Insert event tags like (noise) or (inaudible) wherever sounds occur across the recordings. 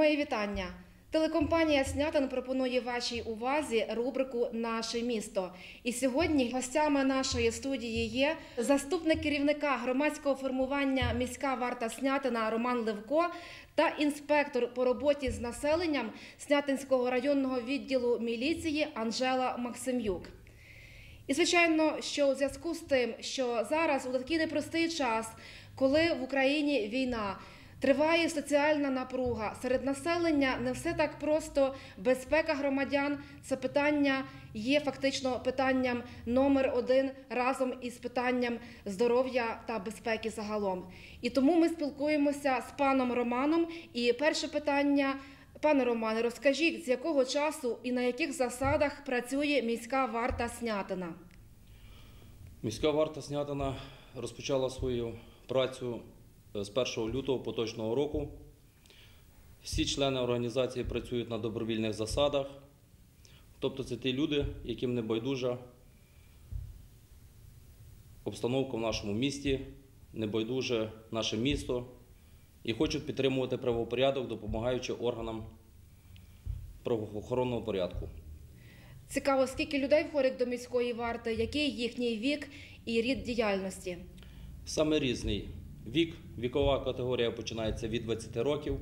Моє вітання. Телекомпанія Снятин пропонує вашій увазі рубрику Наше місто. І сьогодні гостями нашої студії є заступник керівника громадського формування міська варта Снятина Роман Левко та інспектор по роботі з населенням Снятинського районного відділу міліції Анжела Максимюк. І звичайно, що у зв'язку з тим, що зараз у такий непростий час, коли в Україні війна. Триває соціальна напруга серед населення. Не все так просто. Безпека громадян це питання є фактично питанням номер один разом із питанням здоров'я та безпеки загалом. І тому ми спілкуємося з паном Романом. І перше питання, пане Романе, розкажіть, з якого часу і на яких засадах працює міська варта Снятина? Міська варта Снятина розпочала свою працю з 1 лютого поточного року. Всі члени організації працюють на добровільних засадах. Тобто це ті люди, яким не байдужа обстановка в нашому місті, не байдуже наше місто і хочуть підтримувати правопорядок, допомагаючи органам правоохоронного порядку. Цікаво, скільки людей входить до міської варти, який їхній вік і рід діяльності. Саме різний вік, вікова категорія починається від 20 років.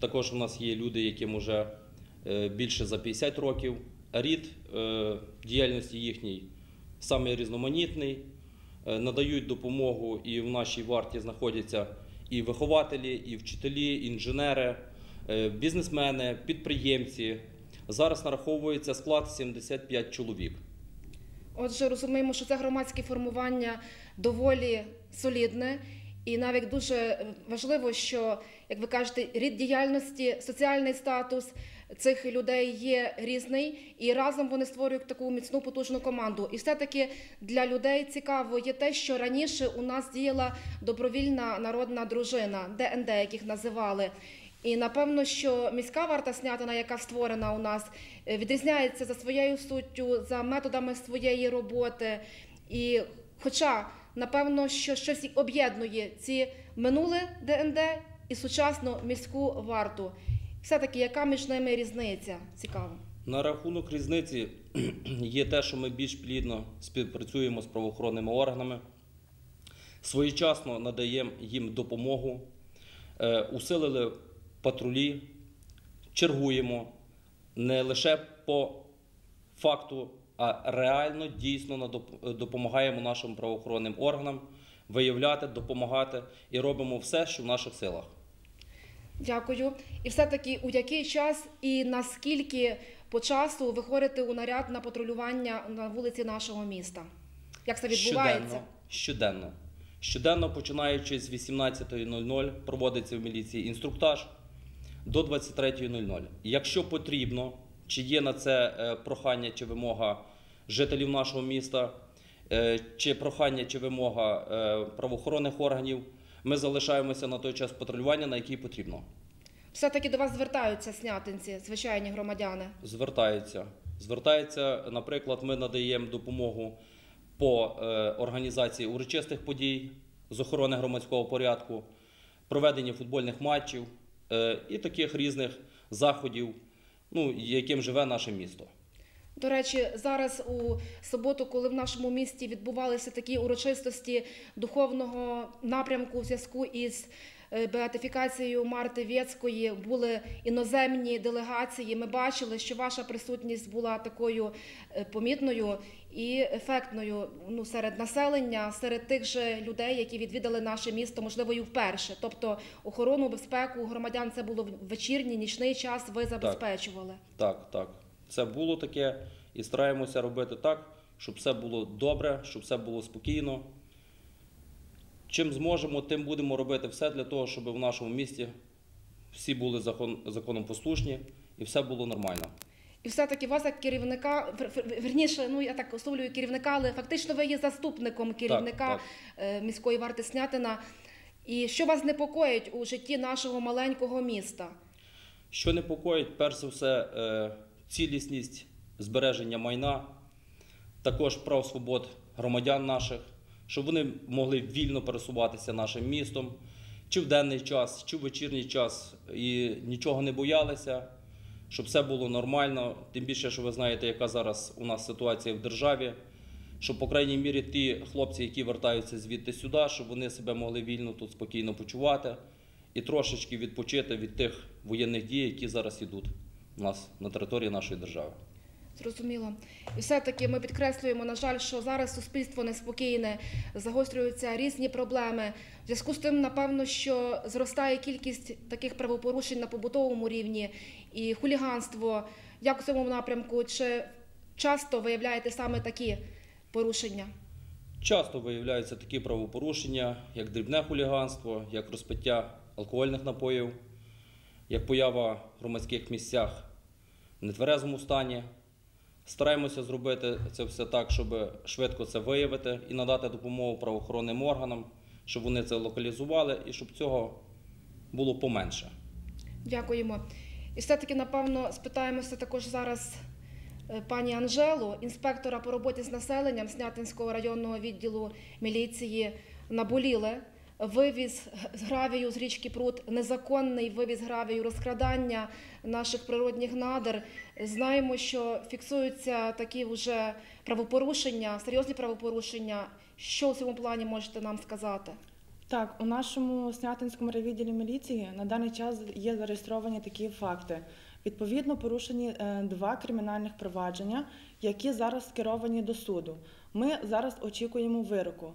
Також у нас є люди, яким вже е, більше за 50 років. Рід е, діяльності їхній саме різноманітний. Е, Надають допомогу і в нашій варті знаходяться і вихователі, і вчителі, інженери, бізнесмени, підприємці. Зараз нараховується склад 75 чоловік. Отже, розуміємо, що це громадське формування доволі солідне, і навіть дуже важливо, що, як ви кажете, рід діяльності, соціальний статус цих людей є різний, і разом вони створюють таку міцну потужну команду. І все-таки для людей цікаво є те, що раніше у нас діяла добровільна народна дружина, ДНД, яких називали. І напевно, що міська варта Снятина, яка створена у нас, е, відрізняється за своєю суттю, за методами своєї роботи. І хоча, напевно, що щось об'єднує ці минуле ДНД і сучасну міську варту. Все-таки, яка між ними різниця? Цікаво. На рахунок різниці (clears throat) є те, що ми більш плідно співпрацюємо з правоохоронними органами, своєчасно надаємо їм допомогу, е, усилили патрулі, чергуємо не лише по факту, а реально дійсно надоп- допомагаємо нашим правоохоронним органам виявляти, допомагати і робимо все, що в наших силах. Дякую. І все-таки у який час і наскільки по часу ви ходите у наряд на патрулювання на вулиці нашого міста? Як це відбувається? Щоденно, щоденно. Щоденно, починаючи з 18.00, проводиться в міліції інструктаж до 23.00. Якщо потрібно, чи є на це е, прохання чи вимога жителів нашого міста, е, чи прохання чи вимога е, правоохоронних органів, ми залишаємося на той час патрулювання, на який потрібно. Все-таки до вас звертаються снятинці, звичайні громадяни. Звертаються. Звертаються, наприклад, ми надаємо допомогу по е, організації урочистих подій з охорони громадського порядку, проведенні футбольних матчів і таких різних заходів, ну, яким живе наше місто. До речі, зараз у суботу, коли в нашому місті відбувалися такі урочистості духовного напрямку у зв'язку із е, беатифікацією Марти Вєцької, були іноземні делегації. Ми бачили, що ваша присутність була такою е, помітною і ефектною ну, серед населення, серед тих же людей, які відвідали наше місто, можливо, і вперше. Тобто охорону, безпеку громадян це було в вечірній, нічний час. Ви забезпечували. Так, так. Це було таке, і стараємося робити так, щоб все було добре, щоб все було спокійно. Чим зможемо, тим будемо робити все для того, щоб в нашому місті всі були закон, законопослушні і все було нормально. І все-таки вас як керівника, вер- вер- верніше, ну я так условлюю керівника, але фактично ви є заступником керівника так. е, міської варти Снятина. І що вас непокоїть у житті нашого маленького міста? Що непокоїть, перш за все, е, цілісність збереження майна, також прав свобод громадян наших, щоб вони могли вільно пересуватися нашим містом, чи в денний час, чи в вечірній час, і нічого не боялися, щоб все було нормально. Тим більше, що ви знаєте, яка зараз у нас ситуація в державі. Щоб, по крайній мірі, ті хлопці, які вертаються звідти сюди, щоб вони себе могли вільно тут спокійно почувати і трошечки відпочити від тих воєнних дій, які зараз ідуть у нас на території нашої держави. Зрозуміло. І все-таки ми підкреслюємо, на жаль, що зараз суспільство неспокійне, загострюються різні проблеми. В зв'язку з тим, напевно, що зростає кількість таких правопорушень на побутовому рівні і хуліганство. Як у цьому напрямку? Чи часто виявляєте саме такі порушення? Часто виявляються такі правопорушення, як дрібне хуліганство, як розпиття алкогольних напоїв, як поява в громадських місцях нетверезому стані. Стараємося зробити це все так, щоб швидко це виявити і надати допомогу правоохоронним органам, щоб вони це локалізували і щоб цього було поменше. Дякуємо. І все-таки, напевно, спитаємося також зараз е, пані Анжелу, інспектора по роботі з населенням Снятинського районного відділу міліції наболіле. Вивіз гравію з річки Прут, незаконний вивіз гравію, розкрадання наших природних надр. Знаємо, що фіксуються такі вже правопорушення, серйозні правопорушення. Що у цьому плані можете нам сказати? Так, у нашому Снятинському райвідділі міліції на даний час є зареєстровані такі факти. Відповідно, порушені е, два кримінальних провадження, які зараз скеровані до суду. Ми зараз очікуємо вироку.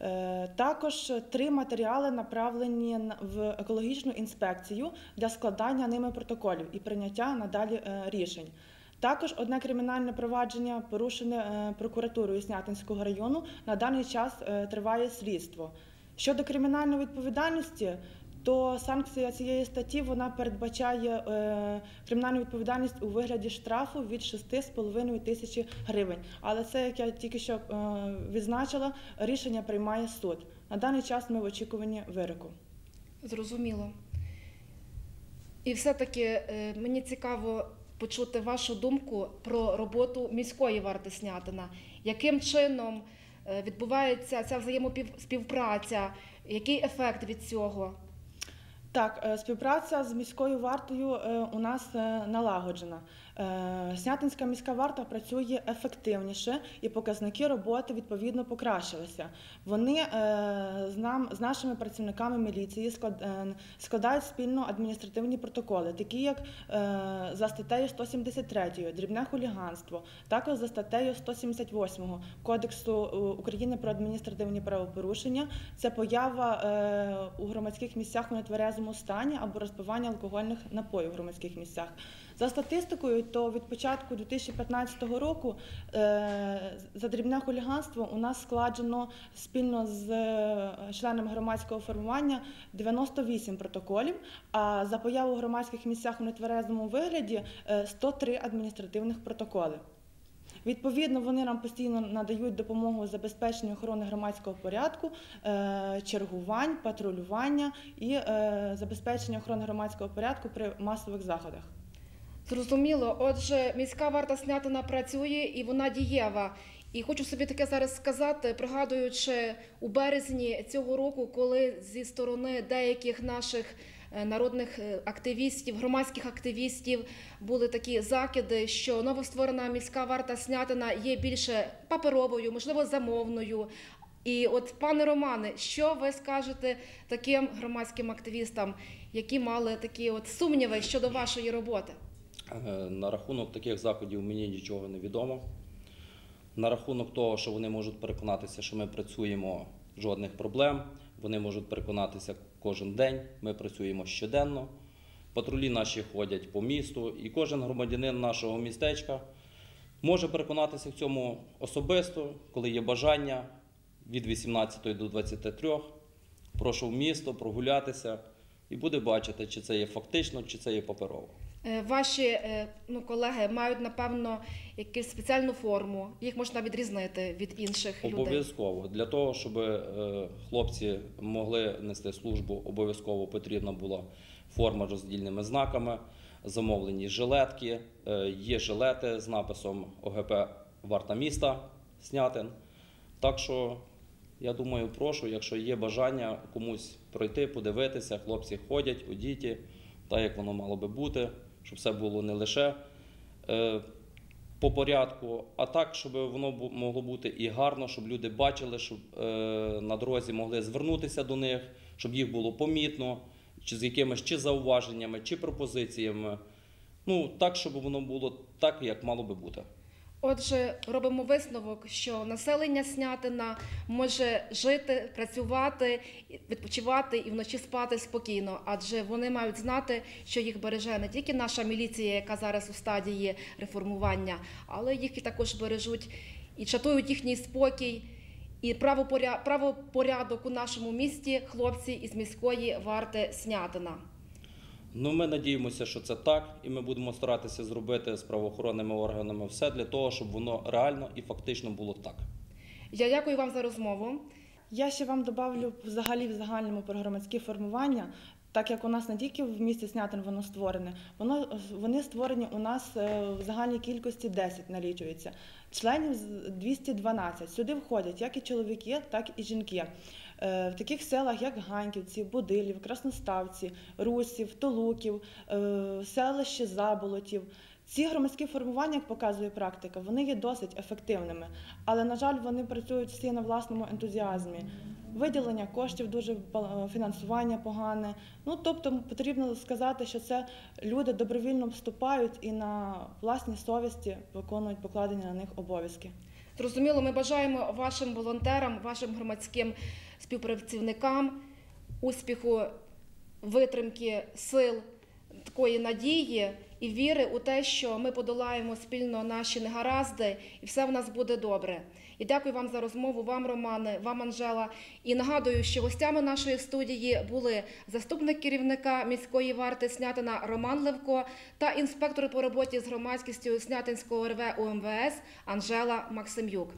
Е, Також три матеріали направлені в екологічну інспекцію для складання ними протоколів і прийняття надалі е, рішень. Також одне кримінальне провадження порушене е, прокуратурою Снятинського району. На даний час триває слідство. Щодо кримінальної відповідальності, то санкція цієї статті вона передбачає е, кримінальну відповідальність у вигляді штрафу від 6,5 тисячі гривень. Але це, як я тільки що е, відзначила, рішення приймає суд. На даний час ми в очікуванні вироку. Зрозуміло. І все-таки е, мені цікаво почути вашу думку про роботу міської варти Снятина. Яким чином відбувається ця взаємоспівпраця? Який ефект від цього? Так, е, співпраця з міською вартою е, у нас е, налагоджена. Е, Снятинська міська варта працює ефективніше і показники роботи відповідно покращилися. Вони е, з нам з нашими працівниками міліції е, складають спільно адміністративні протоколи, такі як за статтею 173 дрібне хуліганство, також за статтею 178 Кодексу України про адміністративні правопорушення. Це поява у громадських місцях у нетверезому стані або розпивання алкогольних напоїв у громадських місцях. За статистикою, то від початку 2015 року е, за дрібне хуліганство у нас складено спільно з е, членами громадського формування 98 протоколів, а за появу у громадських місцях у нетверезому вигляді е, 103 адміністративних протоколи. Відповідно, вони нам постійно надають допомогу у забезпеченні охорони громадського порядку, е, чергувань, патрулювання і е, забезпечення охорони громадського порядку при масових заходах. Зрозуміло. Отже, міська варта Снятина працює і вона дієва. І хочу собі таке зараз сказати, пригадуючи у березні цього року, коли зі сторони деяких наших е, народних е, активістів, громадських активістів були такі закиди, що новостворена міська варта Снятина є більше паперовою, можливо, замовною. І от, пане Романе, що ви скажете таким громадським активістам, які мали такі от сумніви щодо вашої роботи? Е, На рахунок таких заходів мені нічого не відомо. На рахунок того, що вони можуть переконатися, що ми працюємо жодних проблем, вони можуть переконатися кожен день. Ми працюємо щоденно. Патрулі наші ходять по місту, і кожен громадянин нашого містечка може переконатися в цьому особисто, коли є бажання від 18 до 23. Прошу в місто прогулятися і буде бачити, чи це є фактично, чи це є паперово. Е, Ваші е, ну, колеги мають, напевно, якусь спеціальну форму. Їх можна відрізнити від інших людей. Обов'язково для того, щоб е, хлопці могли нести службу, обов'язково потрібна була форма з роздільними знаками, замовлені жилетки. Є жилети з написом ОГП Варта міста Снятин. Так що я думаю, прошу, якщо є бажання комусь пройти, подивитися. Хлопці ходять у діті, так як воно мало би бути, щоб все було не лише е, по порядку, а так, щоб воно могло бути і гарно, щоб люди бачили, щоб е, на дорозі могли звернутися до них, щоб їх було помітно, чи з якимись чи зауваженнями, чи пропозиціями. Ну, так, щоб воно було так, як мало би бути. Отже, робимо висновок, що населення Снятина може жити, працювати, відпочивати і вночі спати спокійно, адже вони мають знати, що їх береже не тільки наша міліція, яка зараз у стадії реформування, але їх і також бережуть і чатують їхній спокій. І правопоря- правопорядок у нашому місті хлопці із міської варти Снятина. Ну, ми надіємося, що це так, і ми будемо старатися зробити з правоохоронними органами все для того, щоб воно реально і фактично було так. Я дякую вам за розмову. Я ще вам добавлю взагалі в загальному про громадські формування. Так як у нас не тільки в місті Снятин воно створене, воно вони створені у нас е, в загальній кількості 10 налічується. Членів з- 212. Сюди входять як і чоловіки, так і жінки. Е, В таких селах, як Ганьківці, Будилів, Красноставці, Русів, Толуків, е, селище Заболотів. Ці громадські формування, як показує практика, вони є досить ефективними, але на жаль, вони працюють всі на власному ентузіазмі. Виділення коштів дуже ба- фінансування погане. Ну тобто потрібно сказати, що це люди добровільно вступають і на власній совісті виконують покладені на них обов'язки. Зрозуміло, ми бажаємо вашим волонтерам, вашим громадським співпрацівникам успіху, витримки, сил, такої надії і віри у те, що ми подолаємо спільно наші негаразди, і все в нас буде добре. І дякую вам за розмову, вам, Романе, вам, Анжела. І нагадую, що гостями нашої студії були заступник керівника міської варти Снятина Роман Левко та інспектор по роботі з громадськістю Снятинського РВ УМВС Анжела Максимюк.